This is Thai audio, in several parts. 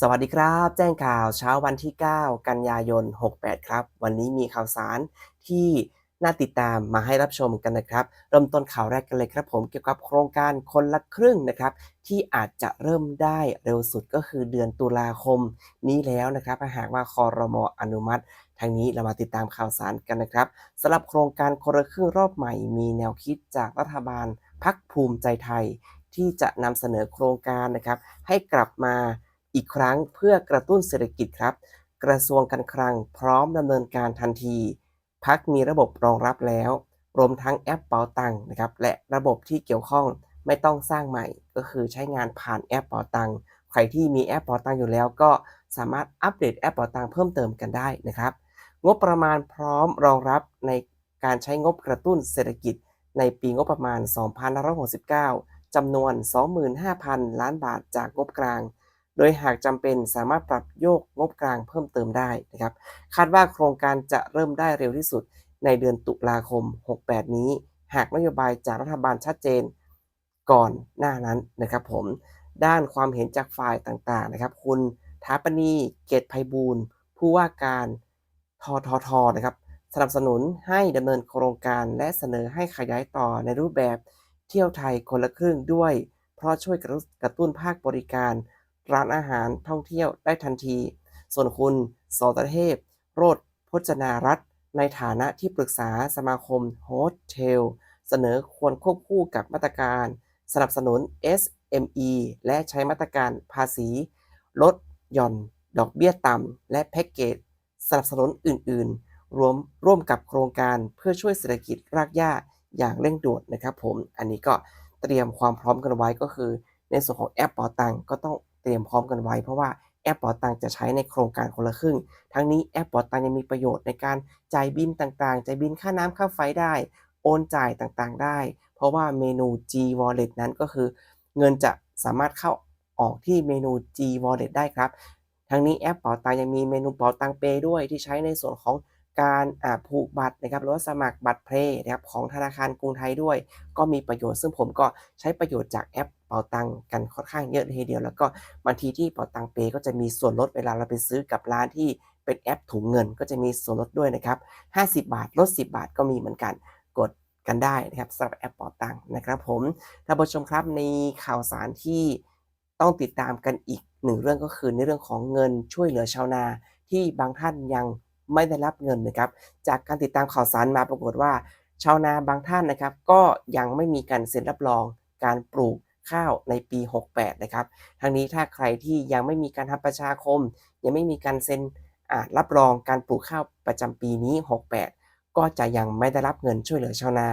สวัสดีครับ แจ้งข่าวเช้าวันที่ 9 กันยายน 68 ครับ วันนี้มีข่าวสารที่น่าติดตามมาให้รับชมกันนะครับ เริ่มต้นข่าวแรกกันเลยครับผมเกี่ยวกับโครงการคนละครึ่งนะครับ ที่อาจจะเริ่มได้เร็วสุดก็คือเดือนตุลาคมนี้แล้วนะครับหากว่าคอรมออนุมัติทางนี้เรามาติดตามข่าวสารกันนะครับสำหรับโครงการคนละครึ่งรอบใหม่ มีแนวคิดจากรัฐบาลพักภูมิใจไทย ที่จะนำเสนอโครงการนะครับ ให้กลับมา อีกครั้งเพื่อกระตุ้นเศรษฐกิจครับ กระทรวงการคลังพร้อมดำเนินการทันที พักมีระบบรองรับแล้ว รวมทั้งแอปเป๋าตังนะครับ และระบบที่เกี่ยวข้องไม่ต้องสร้างใหม่ ก็คือใช้งานผ่านแอปเป๋าตังใครที่มีแอปเป๋าตังอยู่แล้ว ก็สามารถอัปเดตแอปเป๋าตังเพิ่มเติมกันได้นะครับ งบประมาณพร้อมรองรับในการใช้งบกระตุ้นเศรษฐกิจ ในปีงบประมาณ 2569จำนวน 25,000 ล้านบาทจากงบกลาง โดยหากจำเป็นสามารถปรับโยกงบกลางเพิ่มเติมได้นะครับ คาดว่าโครงการจะเริ่มได้เร็วที่สุดในเดือนตุลาคม 68 นี้ หากนโยบายจากรัฐบาลชัดเจนก่อนหน้านั้นนะครับผม ด้านความเห็นจากฝ่ายต่างๆนะครับ คุณถาปณีเกตไพบูลย์ผู้ว่าการทททนะครับสนับสนุนให้ดำเนินโครงการและเสนอให้ขยายต่อในรูปแบบเที่ยวไทยคนละครึ่งด้วย เพราะช่วยกระตุ้นภาคบริการ ร้านอาหารท่องเที่ยวได้ทันที ส่วนคุณสอตเทพ โรธพจนารัตน์ในฐานะที่ปรึกษาสมาคมโฮสเทล เสนอควรควบคู่กับมาตรการ สนับสนุน SME และใช้มาตรการภาษี ลดหย่อน ดอกเบี้ยต่ำ และแพ็กเกจ สนับสนุนอื่น ๆ รวมร่วมกับโครงการเพื่อช่วยเศรษฐกิจรากหญ้าอย่างเร่งด่วนนะครับผม อันนี้ก็เตรียมความพร้อมกันไว้ก็คือ ในส่วนของแอปป๋าตังก็ต้อง เตรียมพร้อมกันไว้ เพราะว่าแอปเป๋าตังจะใช้ในโครงการคนละครึ่ง ทั้งนี้แอปเป๋าตังยังมีประโยชน์ในการจ่ายบินต่างๆ จ่ายบินค่าน้ำค่าไฟได้ โอนจ่ายต่างๆ ได้ เพราะว่าเมนู G Wallet นั้นก็คือ เงินจะสามารถเข้าออกที่เมนู G Wallet ได้ครับ ทั้งนี้แอปเป๋าตังยังมีเมนูเป๋าตังเปด้วยที่ใช้ในส่วนของ การผูกบัตรนะครับหรือว่าสมัครบัตรเพลย์นะครับของธนาคารกรุงไทยด้วย ก็มีประโยชน์ซึ่งผมก็ใช้ประโยชน์จากแอปเป๋าตังกันค่อนข้างเยอะทีเดียว แล้วก็บางทีที่เป๋าตังเปก็จะมีส่วนลดเวลาเราไปซื้อกับร้านที่เป็นแอปถุงเงินก็จะมีส่วนลดด้วยนะครับ50 บาทลด 10 บาทก็มีเหมือนกันกดกันได้นะครับสำหรับแอปเป๋าตังนะครับผมท่านผู้ชมครับในข่าวสารที่ต้องติดตามกันอีกหนึ่งเรื่องก็คือในเรื่องของเงินช่วยเหลือชาวนาที่บางท่านยัง ไม่ได้รับเงินนะครับ จากการติดตามข่าวสารมาปรากฏว่า ชาวนาบางท่านนะครับ ก็ยังไม่มีการเซ็นรับรองการปลูกข้าวในปี 68 นะครับ ทั้งนี้ถ้าใครที่ยังไม่มีการทำประชาคม ยังไม่มีการเซ็นรับรองการปลูกข้าวประจำปีนี้ 68 ก็จะยังไม่ได้รับเงินช่วยเหลือชาวนา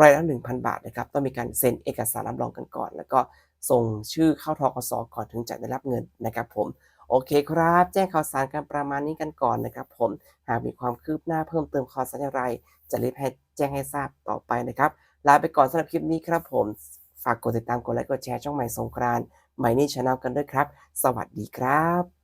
รายละ 1,000 บาทนะครับ ต้องมีการเซ็นเอกสารรับรองกันก่อน แล้วก็ส่งชื่อเข้าทกสก่อนถึงจะได้รับเงินนะครับผม โอเคครับ แจ้งข่าวสารกันประมาณนี้กันก่อนนะครับ ผมหากมีความคืบหน้าเพิ่มเติมข่าวสารอย่างไร จะรีบให้แจ้งให้ทราบต่อไปนะครับ ลาไปก่อนสำหรับคลิปนี้ครับผม ฝากกดติดตามกดไลค์กดแชร์ช่องใหม่สงกรานใหม่นี่ชาแนลกันด้วยครับ สวัสดีครับ